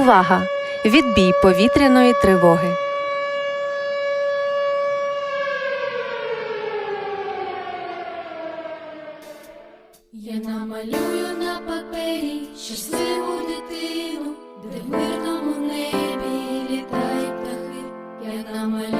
Увага! Відбій повітряної тривоги. Я намалюю на папері щасливу дитину, де в мирному небі літають птахи. Я намалюю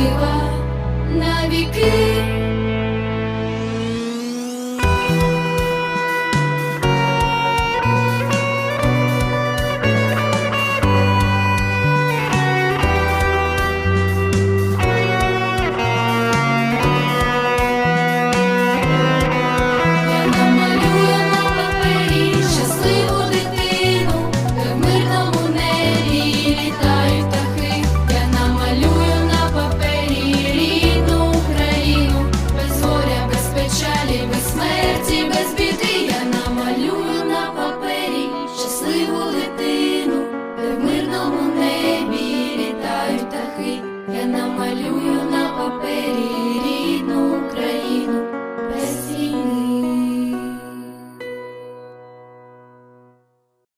щаслива навіки.